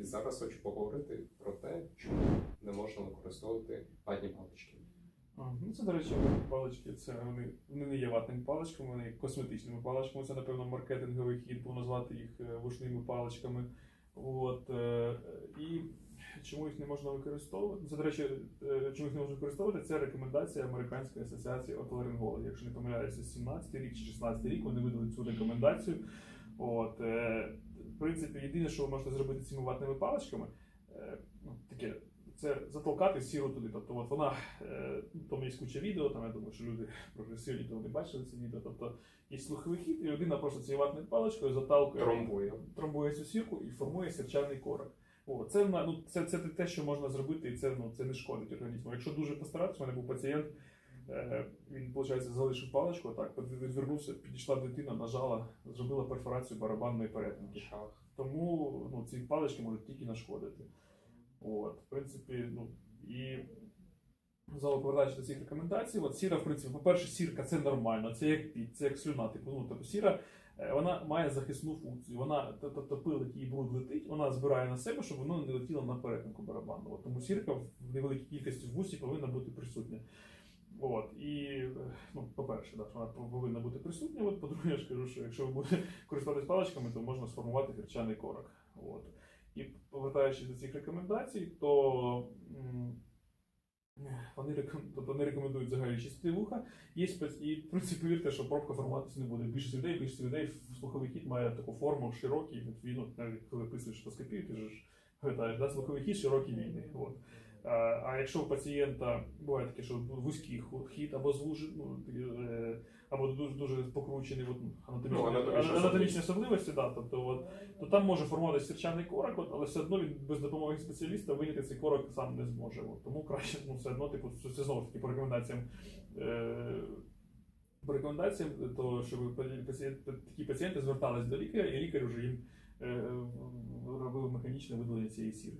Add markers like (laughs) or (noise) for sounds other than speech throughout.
І зараз хочу поговорити про те, чому не можна використовувати ватні палички. Ну, це, до речі, палички, це вони, вони не є ватними паличками, вони є косметичними паличками. Це, напевно, маркетинговий хід, був назвати їх е, вушними паличками. От, е, і чому їх не можна використовувати? Це, до речі, е, чому їх не можна використовувати, це рекомендація Американської асоціації отоларингологів. Якщо не помиляюся, 17 рік чи 16 рік вони видали цю рекомендацію. От, принципі, єдине, що ви можете зробити цими ватними паличками, е, ну, таке, це затолкати сіру туди. Тобто, от вона е, там є куча відео, там я думаю, що люди (laughs) прогресивні, то вони бачили це відео. Тобто є слуховий хід, і людина просто цією ватною паличкою заталкує Тромбує. тромбує цю сірку і формує сірчаний корок. О, це, ну, це, це те, що можна зробити, і це, ну, це не шкодить організму. Якщо дуже постаратися, у мене був пацієнт, він, виходить, залишив паличку, так, відвернувся, підійшла дитина, нажала, зробила перфорацію барабанної перетинки. Тому ну, ці палички можуть тільки нашкодити. От, в принципі, ну і знову повертаючись до цих рекомендацій, от сіра, в принципі, по-перше, сірка це нормально, це як під, це як слюна. Типу, ну, тобто сіра е, вона має захисну функцію. Вона тобто пил, який бруд летить, вона збирає на себе, щоб воно не летіло на перетинку барабану. Тому сірка в невеликій кількості в вусі повинна бути присутня. От, і, ну, по-перше, да, що вона повинна бути присутня. От, по-друге, я ж кажу, що якщо ви будете користуватись паличками, то можна сформувати гірчаний корок. От. І повертаючись до цих рекомендацій, то вони, реком... тобто вони рекомендують взагалі чистити вуха. Є спец... І в принципі повірте, що пробка формуватися не буде. Більшість людей, більшість людей слуховий хід має таку форму широкий, він, навіть коли писуєш шпоскопію, ти ж пам'ятаєш, да? слуховий хід широкий вільний. От. А, а якщо у пацієнта буває таке, що вузький хід або звужений, ну, е, або дуже, дуже покручений от, анатомічні, Ну, анатомічні анатомічні особливості, да, тобто, от, то там може формуватися сірчаний корок, от, але все одно він без допомоги спеціаліста виняти цей корок сам не зможе. От, тому краще ну, все одно, типу, це це знову ж таки по рекомендаціям. Е, по рекомендаціям, то щоб пацієнт, такі пацієнти звертались до лікаря, і лікар вже їм е, робив механічне видалення цієї сіри.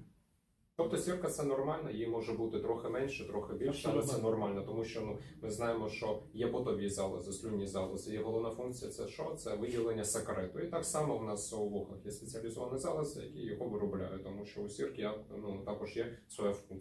Тобто сірка це нормально, її може бути трохи менше, трохи більше, але це нормально, тому що ну ми знаємо, що є потові залози, слюнні залози. Її головна функція це що? Це виділення сакарету. І так само в нас у вухах є спеціалізовані залози, які його виробляють, тому що у сірки ну, також є своя функція.